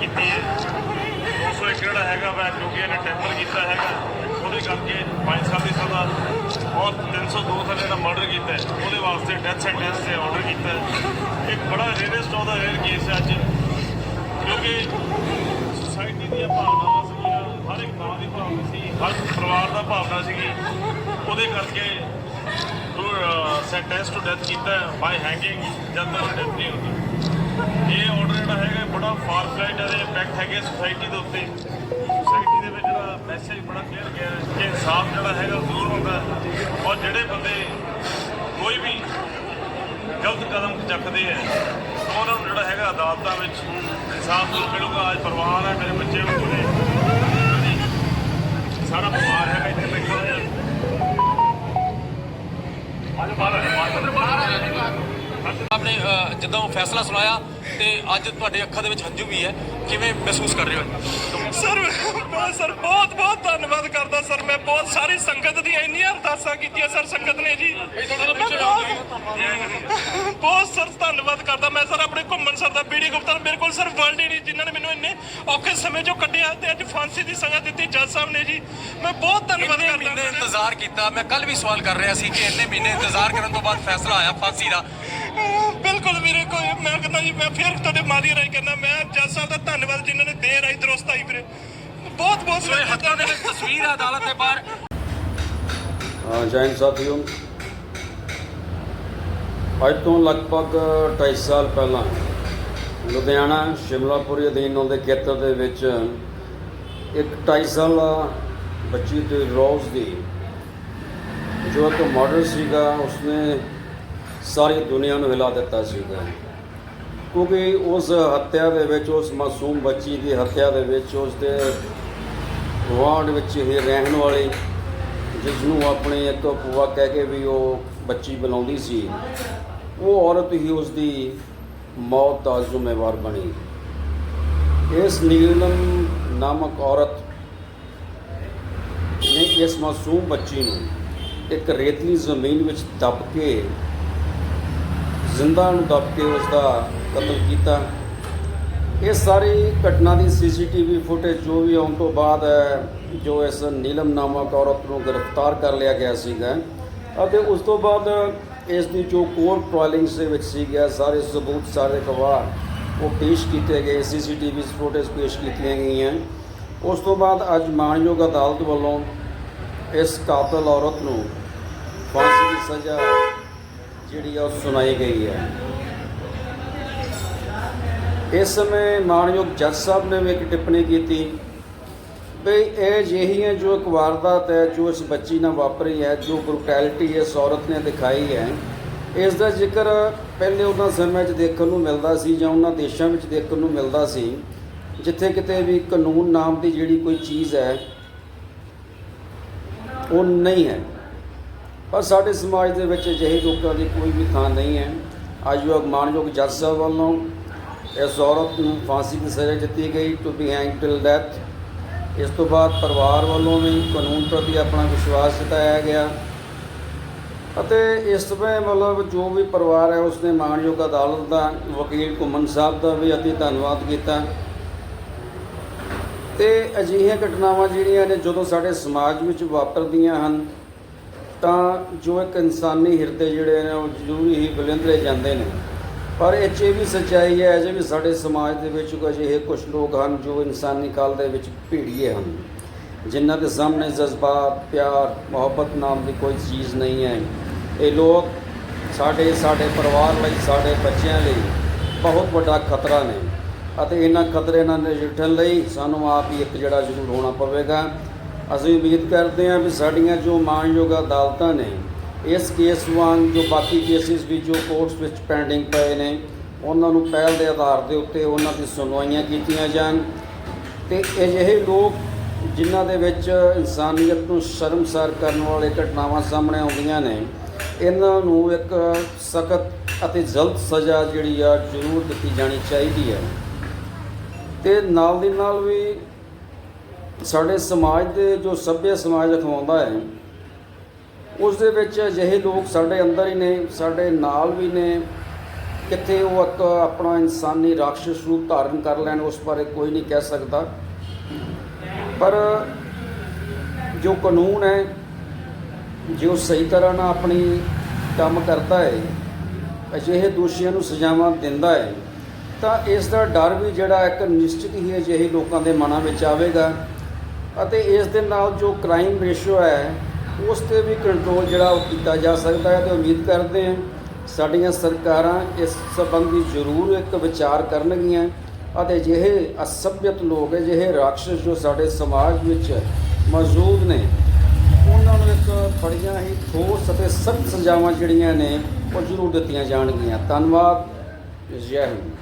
ਕੀਤੀ ਹੈ। 201 ਜਿਹੜਾ ਹੈਗਾ ਵਾ ਕਿਉਂਕਿ ਇਹਨੇ ਟੈਂਪਰ ਕੀਤਾ ਹੈਗਾ, ਉਹਦੇ ਕਰਕੇ 5 ਸਾਲ ਦੀ ਸਜ਼ਾ ਔਰ 302 ਥੱਲੇ ਦਾ ਮਰਡਰ ਕੀਤਾ ਹੈ। ਉਹਦੇ ਵਾਸਤੇ ਡੈਥ ਸੈਂਟੈਂਸ ਤੇ ਆਰਡਰ ਕੀਤਾ ਹੈ। ਇੱਕ ਬੜਾ ਰੇਅਰੈਸਟ ਦਾ ਰੇਅਰ ਕੇਸ ਹੈ ਅੱਜ ਕਿਉਂਕਿ ਸੋਸਾਇਟੀ ਦੀਆਂ ਭਾਵਨਾਵਾਂ ਸੀਗੀਆਂ, ਹਰ ਇੱਕ ਮਾਂ ਦੀ ਭਾਵਨਾ ਸੀ, ਹਰ ਪਰਿਵਾਰ ਦਾ ਭਾਵਨਾ ਸੀਗੀ। ਉਹਦੇ ਕਰਕੇ ਸੈਂਟੈਂਸ ਟੂ ਡੈਥ ਕੀਤਾ ਬਾਈ ਹੈਂਗਿੰਗ ਜਦ ਤੱਕ ਡੈਥ ਨਹੀਂ ਹੁੰਦੀ ਇਹ ਆਰਡਰ ਜਿਹੜਾ ਹੈਗਾ ਇਹ ਬੜਾ ਫਾਰ ਫਲਾਈਟ ਹੈਗੇ ਸੋਸਾਇਟੀ ਦੇ ਉੱਤੇ। ਸੋਸਾਇਟੀ ਦੇ ਵਿੱਚ ਜਿਹੜਾ ਮੈਸੇਜ ਬੜਾ ਕਲੀਅਰ ਗਿਆ ਕਿ ਇਨਸਾਫ ਜਿਹੜਾ ਹੈਗਾ ਉਹ ਜ਼ਰੂਰ ਹੁੰਦਾ ਔਰ ਜਿਹੜੇ ਬੰਦੇ ਕੋਈ ਵੀ ਗਲਤ ਕਦਮ ਚੱਕਦੇ ਹੈ ਉਹਨਾਂ ਨੂੰ ਜਿਹੜਾ ਹੈਗਾ ਅਦਾਲਤਾਂ ਵਿੱਚ ਇਨਸਾਫ ਜ਼ਰੂਰ ਮਿਲੂਗਾ। ਅੱਜ ਪਰਿਵਾਰ ਹੈ ਮੇਰੇ ਬੱਚੇ ਨੂੰ ਪੂਰੇ ਸਾਰਾ ਪਰਿਵਾਰ ਹੈਗਾ ਇੱਥੇ ਬੈਠਾ ਹੋਇਆ। ਅੱਜ ਬਾਹਰ ਆਪਨੇ ਜਦੋਂ ਫੈਸਲਾ ਸੁਣਾਇਆ ਤੇ ਅੱਜ ਤੁਹਾਡੇ ਅੱਖਾਂ ਦੇ ਵਿੱਚ ਹੰਝੂ ਵੀ ਹੈ। ਕਿਵੇਂ ਮਹਿਸੂਸ ਕਰ ਰਹੇ ਹੋ ਸਰ ਮੈਂ ਸਰ ਬਹੁਤ ਬਹੁਤ ਧੰਨਵਾਦ ਕਰਦਾ ਸਰ। ਮੈਂ ਬਹੁਤ ਸਾਰੀ ਸੰਗਤ ਦੀਆਂ ਇੰਨੀਆਂ ਅਰਦਾਸਾਂ ਕੀਤੀਆਂ ਸਰ ਸੰਗਤ ਨੇ ਜੀ। ਬਹੁਤ- ਬਹੁਤ ਸਰ ਧੰਨਵਾਦ ਕਰਦਾ। ਮੈਂ ਸਰ ਆਪਣੇ ਘੁੰਮਣ ਸਰ ਦਾ ਬੀੜੀ ਗੁਪਤਾ ਮੇਰੇ ਕੋਲ ਸਰ ਵਰਲਡ ਹੀ ਨਹੀਂ ਜਿਨ੍ਹਾਂ ਨੇ ਮੈਨੂੰ ਇੰਨੇ ਔਖੇ ਸਮੇਂ ਚੋਂ ਕੱਢਿਆ ਤੇ ਅੱਜ ਫਾਂਸੀ ਦੀ ਸਜ਼ਾ ਦਿੱਤੀ। ਜੱਜ ਸਾਹਿਬ ਨੇ ਜੀ ਮੈਂ ਬਹੁਤ ਧੰਨਵਾਦ ਇੰਨੇ ਮਹੀਨੇ ਕਰਦਾ ਇੰਤਜ਼ਾਰ ਕੀਤਾ ਮੈਂ ਕੱਲ ਵੀ ਸਵਾਲ ਕਰ ਰਿਹਾ ਸੀ ਕਿ ਇੰਨੇ ਮਹੀਨੇ ਇੰਤਜ਼ਾਰ ਕਰਨ ਤੋਂ ਬਾਅਦ ਫੈਸਲਾ ਆਇਆ ਫਾਂਸੀ ਦਾ। ਬਿਲਕੁਲ ਵੀਰੇ ਕੋਈ ਮੈਂ ਕਹਿੰਦਾ ਜੀ ਮੈਂ ਫਿਰ ਤੁਹਾਡੇ ਮਾਰੀ ਰਾਈ ਕਰਨਾ ਮੈਂ ਜੱਜ ਸਾਹਿਬ ਦਾ ਧੰਨਵਾਦ ਜਿਨ੍ਹਾਂ ਨੇ ਦੇਰ ਆਈ ਦਰੁਸਤ ਆਈ ਵੀਰੇ। ਬਹੁਤ ਬਹੁਤ ਸੋ ਇਹ ਹੱਥਾਂ ਦੇ ਵਿੱਚ ਤਸਵੀਰ ਹੈ ਅਦਾਲਤ ਦੇ ਬਾਹਰ। ਅ, ਜੈ ਹਿੰਦ ਸਾਥੀਓ ਅੱਜ ਤੋਂ ਲਗਭਗ 2.5 ਸਾਲ ਪਹਿਲਾਂ ਲੁਧਿਆਣਾ ਸ਼ਿਮਲਾਪੁਰੀ ਅਧੀਨ ਆਉਂਦੇ ਖੇਤਰ ਦੇ ਵਿੱਚ ਇੱਕ 2.5 ਸਾਲਾ ਬੱਚੀ ਦੇ ਰੋਜ਼ ਦੀ। ਜੋ ਇੱਕ ਮਾਡਲ ਸੀਗਾ, ਉਸਨੇ ਸਾਰੀ ਦੁਨੀਆ ਨੂੰ ਹਿਲਾ ਦਿੱਤਾ ਸੀਗਾ। ਕਿਉਂਕਿ ਉਸ ਹੱਤਿਆ ਦੇ ਵਿੱਚ, ਉਸ ਮਾਸੂਮ ਬੱਚੀ ਦੀ ਹੱਤਿਆ ਦੇ ਵਿੱਚ, ਉਸ ਦੇ ਵਾਰਡ ਵਿੱਚ ਹੀ ਰਹਿਣ ਵਾਲੀ ਜਿਸ ਨੂੰ ਆਪਣੀ ਇੱਕ ਭੂਆ ਕਹਿ ਕੇ ਵੀ ਉਹ ਬੱਚੀ ਬੁਲਾਉਂਦੀ ਸੀ, ਉਹ ਔਰਤ ਹੀ ਉਸ ਦੀ ਮੌਤ ਦਾ ਜ਼ਿੰਮੇਵਾਰ ਬਣੀ। ਇਸ ਨੀਲਮ ਨਾਮਕ ਔਰਤ ਨੇ ਇਸ ਮਾਸੂਮ ਬੱਚੀ ਨੂੰ ਇੱਕ ਰੇਤਲੀ ਜ਼ਮੀਨ ਵਿੱਚ ਦੱਬ ਕੇ ਜ਼ਿੰਦਾ ਨੂੰ ਦੱਬ ਕੇ ਉਸ ਦਾ ਕਤਲ ਕੀਤਾ। ਇਹ ਸਾਰੀ ਘਟਨਾ ਦੀ ਸੀਸੀਟੀਵੀ ਫੁਟੇਜ ਜੋ ਵੀ ਆਉਣ ਤੋਂ ਬਾਅਦ ਜੋ ਇਸ ਨੀਲਮ ਨਾਮਕ ਔਰਤ ਨੂੰ ਗ੍ਰਿਫਤਾਰ ਕਰ ਲਿਆ ਗਿਆ ਸੀਗਾ, ਅਤੇ ਉਸ ਤੋਂ ਬਾਅਦ ਇਸ ਦੀ ਜੋ ਕੋਰਟ ਟ੍ਰਾਇਲਿੰਗਸ ਦੇ ਵਿੱਚ ਸੀਗਾ, ਸਾਰੇ ਸਬੂਤ, ਸਾਰੇ ਗਵਾਹ ਉਹ ਪੇਸ਼ ਕੀਤੇ ਗਏ, ਸੀਸੀਟੀਵੀ ਫੁਟੇਜ ਪੇਸ਼ ਕੀਤੀਆਂ ਗਈਆਂ। ਉਸ ਤੋਂ ਬਾਅਦ ਅੱਜ ਮਾਣਯੋਗ ਅਦਾਲਤ ਵੱਲੋਂ ਇਸ ਕਾਤਲ ਔਰਤ ਨੂੰ ਫਾਂਸੀ ਦੀ ਸਜ਼ਾ ਜਿਹੜੀ ਆ ਉਹ ਸੁਣਾਈ ਗਈ ਹੈ। ਇਸ ਸਮੇਂ ਮਾਣਯੋਗ ਜੱਜ ਸਾਹਿਬ ਨੇ ਵੀ ਇੱਕ ਟਿੱਪਣੀ ਕੀਤੀ ਵੀ ਇਹ ਜਿਹੀ ਹੈ ਜੋ ਇੱਕ ਵਾਰਦਾਤ ਹੈ, ਜੋ ਇਸ ਬੱਚੀ ਨਾਲ ਵਾਪਰੀ ਹੈ, ਜੋ ਬਰੂਟੈਲਿਟੀ ਇਸ ਔਰਤ ਨੇ ਦਿਖਾਈ ਹੈ, ਇਸ ਦਾ ਜ਼ਿਕਰ ਪਹਿਲੇ ਉਹਨਾਂ ਸਮੇਂ 'ਚ ਦੇਖਣ ਨੂੰ ਮਿਲਦਾ ਸੀ ਜਾਂ ਉਹਨਾਂ ਦੇਸ਼ਾਂ ਵਿੱਚ ਦੇਖਣ ਨੂੰ ਮਿਲਦਾ ਸੀ, ਜਿੱਥੇ ਕਿਤੇ ਵੀ ਕਾਨੂੰਨ ਨਾਮ ਦੀ ਜਿਹੜੀ ਕੋਈ ਚੀਜ਼ ਹੈ ਉਹ ਨਹੀਂ ਹੈ। ਪਰ ਸਾਡੇ ਸਮਾਜ ਦੇ ਵਿੱਚ ਅਜਿਹੇ ਲੋਕਾਂ ਦੀ ਕੋਈ ਵੀ ਥਾਂ ਨਹੀਂ ਹੈ। ਆਯੋਗ ਮਾਨਯੋਗ ਜੱਜ ਸਾਹਿਬ ਵੱਲੋਂ ਇਸ ਔਰਤ ਨੂੰ ਫਾਂਸੀ ਦੀ ਸਜ਼ਾ ਦਿੱਤੀ ਗਈ to be hang till death ਇਸ ਤੋਂ ਬਾਅਦ ਪਰਿਵਾਰ ਵੱਲੋਂ ਵੀ ਕਾਨੂੰਨ ਪ੍ਰਤੀ ਆਪਣਾ ਵਿਸ਼ਵਾਸ ਜਤਾਇਆ ਗਿਆ। ਅਤੇ ਇਸ ਸਮੇਂ ਮਤਲਬ ਜੋ ਵੀ ਪਰਿਵਾਰ ਹੈ, ਉਸਨੇ ਮਾਣਯੋਗ ਅਦਾਲਤ ਦਾ ਵਕੀਲ ਘੁੰਮਣ ਸਾਹਿਬ ਦਾ ਵੀ ਅਤੀ ਧੰਨਵਾਦ ਕੀਤਾ। ਤੇ ਅਜਿਹੀਆਂ ਘਟਨਾਵਾਂ ਜਿਹੜੀਆਂ ਨੇ ਜਦੋਂ ਸਾਡੇ ਸਮਾਜ ਵਿੱਚ ਵਾਪਰਦੀਆਂ ਹਨ, ਤਾਂ ਜੋ ਇੱਕ ਇਨਸਾਨੀ ਹਿਰਦੇ ਜਿਹੜੇ ਨੇ ਉਹ ਜ਼ਰੂਰੀ ਹੀ ਬੁਲੰਦਰੇ ਜਾਂਦੇ ਨੇ। ਪਰ ਇਹ 'ਚ ਇਹ ਵੀ ਸੱਚਾਈ ਹੈ, ਅਜੇ ਵੀ ਸਾਡੇ ਸਮਾਜ ਦੇ ਵਿੱਚ ਕੁਝ ਅਜਿਹੇ ਕੁਝ ਲੋਕ ਹਨ ਜੋ ਇਨਸਾਨੀ ਕਾਲ ਦੇ ਵਿੱਚ ਭੀੜੀਏ ਹਨ। ਜਿਨ੍ਹਾਂ ਦੇ ਸਾਹਮਣੇ ਜਜ਼ਬਾਤ, ਪਿਆਰ, ਮੁਹੱਬਤ ਨਾਮ ਦੀ ਕੋਈ ਚੀਜ਼ ਨਹੀਂ ਹੈ। ਇਹ ਲੋਕ ਸਾਡੇ ਸਾਡੇ ਪਰਿਵਾਰ ਲਈ, ਸਾਡੇ ਬੱਚਿਆਂ ਲਈ ਬਹੁਤ ਵੱਡਾ ਖਤਰਾ ਨੇ। ਅਤੇ ਇਹਨਾਂ ਖਤਰੇ ਨਾਲ ਨਜਿੱਠਣ ਲਈ ਸਾਨੂੰ ਆਪ ਹੀ ਇੱਕ ਜਿਹੜਾ ਜ਼ਰੂਰ ਹੋਣਾ ਪਵੇਗਾ। ਅਸੀਂ ਉਮੀਦ ਕਰਦੇ ਹਾਂ ਵੀ ਸਾਡੀਆਂ ਜੋ ਮਾਣਯੋਗ ਅਦਾਲਤਾਂ ਨੇ, ਇਸ ਕੇਸ ਵਾਂਗ ਜੋ ਬਾਕੀ ਕੇਸਿਸ ਵੀ ਜੋ ਕੋਰਟਸ ਵਿੱਚ ਪੈਂਡਿੰਗ ਪਏ ਨੇ, ਉਹਨਾਂ ਨੂੰ ਪਹਿਲ ਦੇ ਆਧਾਰ ਦੇ ਉੱਤੇ ਉਹਨਾਂ ਦੀ ਸੁਣਵਾਈਆਂ ਕੀਤੀਆਂ ਜਾਣ। ਤੇ ਅਜਿਹੇ ਲੋਕ ਜਿਨ੍ਹਾਂ ਦੇ ਵਿੱਚ ਇਨਸਾਨੀਅਤ ਨੂੰ ਸ਼ਰਮਸਾਰ ਕਰਨ ਵਾਲੇ ਘਟਨਾਵਾਂ ਸਾਹਮਣੇ ਆਉਂਦੀਆਂ ਨੇ, ਇਹਨਾਂ ਨੂੰ ਇੱਕ ਸਖਤ ਅਤੇ ਜਲਦ ਸਜ਼ਾ ਜਿਹੜੀ ਆ ਜ਼ਰੂਰ ਦਿੱਤੀ ਜਾਣੀ ਚਾਹੀਦੀ ਹੈ। ਤੇ ਨਾਲ ਦੀ ਨਾਲ ਵੀ ਸਾਡੇ ਸਮਾਜ ਦੇ ਜੋ ਸਭਿਆ ਸਮਾਜ ਅਖਵਾਉਂਦਾ ਹੈ, ਉਸ ਦੇ ਵਿੱਚ ਅਜਿਹੇ ਲੋਕ ਸਾਡੇ ਅੰਦਰ ਹੀ ਨੇ, ਸਾਡੇ ਨਾਲ ਵੀ ਨੇ। ਕਿੱਥੇ ਉਹ ਇੱਕ ਆਪਣਾ ਇਨਸਾਨੀ ਰਾਖਸ਼ ਰੂਪ ਧਾਰਨ ਕਰ ਲੈਣ, ਉਸ ਬਾਰੇ ਕੋਈ ਨਹੀਂ ਕਹਿ ਸਕਦਾ। ਪਰ ਜੋ ਕਾਨੂੰਨ ਹੈ, ਜੋ ਸਹੀ ਤਰ੍ਹਾਂ ਨਾਲ ਆਪਣੀ ਕੰਮ ਕਰਦਾ ਹੈ, ਅਜਿਹੇ ਦੋਸ਼ੀਆਂ ਨੂੰ ਸਜ਼ਾਵਾਂ ਦਿੰਦਾ ਹੈ ਤਾਂ ਇਸ ਦਾ ਡਰ ਵੀ ਜਿਹੜਾ ਇੱਕ ਨਿਸ਼ਚਿਤ ਹੀ ਅਜਿਹੇ ਲੋਕਾਂ ਦੇ ਮਨਾਂ ਵਿੱਚ ਆਵੇਗਾ ਅਤੇ ਇਸ ਦੇ ਨਾਲ ਜੋ ਕ੍ਰਾਈਮ ਰੇਸ਼ੋ ਹੈ, ਉਸ ਤੇ ਵੀ ਕੰਟਰੋਲ ਜਿਹੜਾ ਉਹ ਕੀਤਾ ਜਾ ਸਕਦਾ ਹੈ ਤੇ ਉਮੀਦ ਕਰਦੇ ਹਾਂ ਸਾਡੀਆਂ ਸਰਕਾਰਾਂ ਇਸ ਸੰਬੰਧੀ ਜ਼ਰੂਰ ਇੱਕ ਵਿਚਾਰ ਕਰਨਗੀਆਂ ਅਤੇ ਅਜਿਹੇ ਅਸਭਿਅਤ ਲੋਕ, ਅਜਿਹੇ ਰਾਖਸ਼ ਜੋ ਸਾਡੇ ਸਮਾਜ ਵਿੱਚ ਮੌਜੂਦ ਨੇ, ਉਹਨਾਂ ਨੂੰ ਇੱਕ ਬੜੀਆਂ ਹੀ ਠੋਸ ਅਤੇ ਸਖਤ ਸਜ਼ਾਵਾਂ ਜਿਹੜੀਆਂ ਨੇ, ਉਹ ਜ਼ਰੂਰ ਦਿੱਤੀਆਂ ਜਾਣਗੀਆਂ। ਧੰਨਵਾਦ। ਜੈ ਹਿੰਦ।